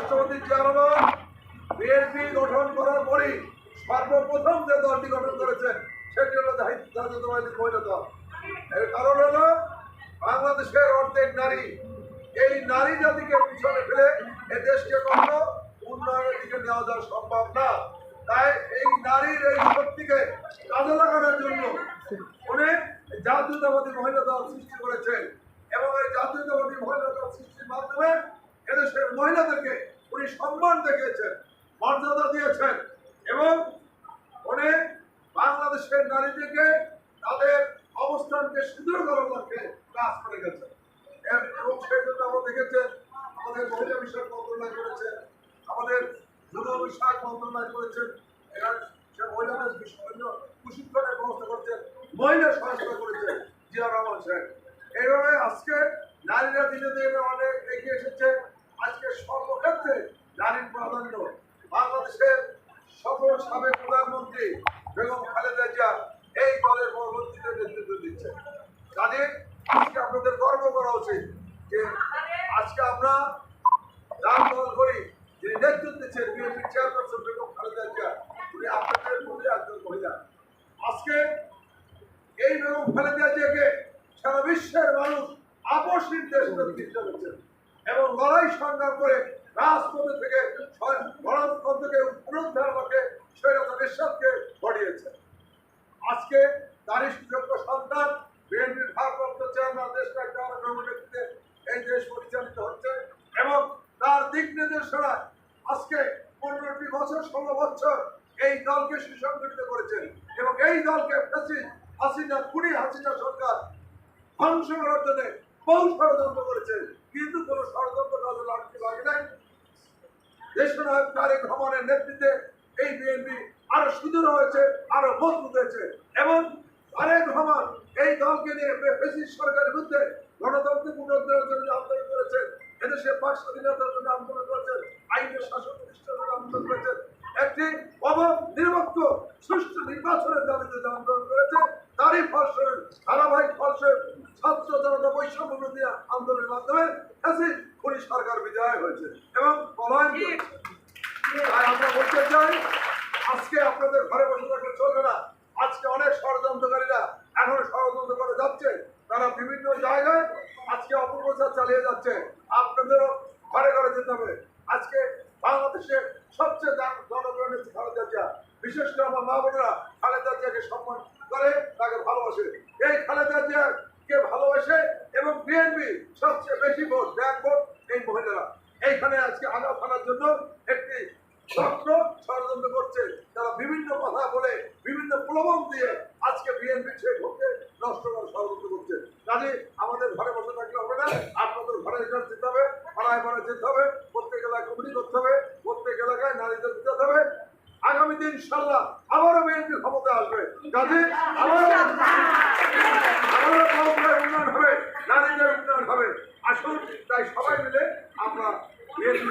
রাষ্ট্রপতি chairman, BNP গঠন করার পরই সর্বপ্রথম যে দলটি গঠন করেছেন, সেটি হলো জাহিদ- জাতীয়তাবাদী মহিলা দল। এর কারণ হলো বাংলাদেশের অর্ধেক নারী। এই নারী জাতিকে পিছনে ফেলে এ দেশকে কখনো উন্নয়নের দিকে নেওয়া যাওয়া সম্ভব না। তাই এই নারীর এই শক্তিকে কাজে লাগানোর জন্য উনি জাতীয়তাবাদী মহিলা দল সৃষ্টি করেছেন এবং এই জাতীয়তাবাদী মহিলা দল সৃষ্টির মাধ্যমে এদেশের মহিলাদেরকে উনি সম্মান দেখিয়েছেন, মর্যাদা দিয়েছেন এবং উনি বাংলাদেশের নারীদেরকে তাদের অবস্থানকে সুদৃঢ় করার কাজ করে গেছেন। এবং সেই জন্য আমরা দেখেছেন, আমাদের মহিলা বিষয়ক মন্ত্রণালয় করেছেন, আমাদের যুব বিষয়ক মন্ত্রণালয় সে মহিলাদের প্রশিক্ষণের ব্যবস্থা মহিলা সংস্থা করেছেন, জিয়া রহমান সাহেব। এইভাবে আজকে নারীরা দিনে দিনে অনেক এগিয়ে এসেছে। বেগম এই দলের পরবর্তীতে নেতৃত্ব দিচ্ছেন। কাজে আজকে আপনাদের গর্ব করা উচিত যে আজকে আমরা যার দল করি যিনি নেতৃত্ব দিচ্ছেন বিএনপি চেয়ারপারসন বেগম খালেদা জিয়া, উনি আপনাদের মধ্যে একজন মহিলা। আজকে এই বেগম খালেদা জিয়াকে সারা বিশ্বের মানুষ নেতৃত্ব দিচ্ছেন এবং লড়াই সংগ্রাম করে রাজপথে থেকে গণতন্ত্র ভারপ্রাপ্ত চেয়ারম্যান দেশ নেতৃত্বে এই দেশ পরিচালিত হচ্ছে এবং তার দিক নির্দেশনায় আজকে পনেরোটি বছর, ষোলো বছর এই দলকে সুসংগঠিত করেছেন এবং এই দলকে হাসিনা কুড়ি হাসিনা সরকার ধ্বংস করার জন্য বহু ষড়যন্ত্র করেছেন। কিন্তু কোনো ষড়যন্ত্র কাজে লাগতে লাগে নাই। দেশনায়ক তারেক রহমানের নেতৃত্বে এই বিএনপি আরও সুদৃঢ় হয়েছে, আরও মজবুত হয়েছে এবং তারেক রহমান এই দলকে নিয়ে ব্রিটিশ সরকারের বিরুদ্ধে গণতন্ত্র পুনরুদ্ধারের জন্য আন্দোলন করেছেন, এদেশে পাক স্বাধীনতার জন্য আন্দোলন করেছেন, আইনের শাসন প্রতিষ্ঠার আন্দোলন করেছেন, একটি অবাধ নিরপেক্ষ সুষ্ঠু নির্বাচনের দাবিতে আন্দোলন করেছে, তারই ফলস্বরূপ, ধারাবাহিক ফলস্বরূপ ছাত্র জনতা বৈষম্য বিরোধী আন্দোলনের মাধ্যমে এসিড খুনি সরকার বিজয় হয়েছে এবং পলায়ন তাই আমরা বলতে চাই, আজকে আপনাদের ঘরে বসে থাকলে চলবে না। আজকে অনেক ষড়যন্ত্রকারীরা এখন ষড়যন্ত্র করে যাচ্ছে। তারা বিভিন্ন জায়গায় আজকে অপপ্রচার চালিয়ে যাচ্ছে। আপনাদেরও ঘরে ঘরে যেতে হবে। আজকে বাংলাদেশের সবচেয়ে জন- জনপ্রিয় নেত্রী খালেদা জিয়া। বিশেষ করে আমার মা বোনেরা খালেদা জিয়াকে সম্মান করে তাকে ভালোবাসে। এই খালেদা জিয়াকে ভালোবাসে এবং বিএনপি সবচেয়ে বেশি ভোট ব্যাক ভোট এই মহিলারা। এইখানে আজকে আগা ফানার জন্য প্রলোভন দিয়ে আজকে বিএনপি সে ভোটকে নষ্ট করার ষড়যন্ত্র করছে। কাজে আমাদের ঘরে বসে থাকলে হবে না? আপনাদের ঘরে রিটার্ন যেতে হবে পাড়ায় পাড়ায় যেতে হবে প্রত্যেক এলাকায় কমিটি করতে হবে প্রত্যেক এলাকায় নারীদের দিতে হবে আগামী দিন ইনশাল্লাহ আবারও বিএনপি ক্ষমতা আসবে। কাজে উন্নয়ন হবে নারীদের উন্নয়ন হবে। আসুন তাই সবাই মিলে আমরা বিএনপি